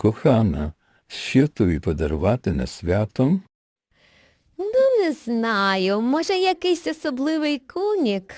Кохана, що тобі подарувати на свято? Ну, не знаю. Може, якийсь особливий коник?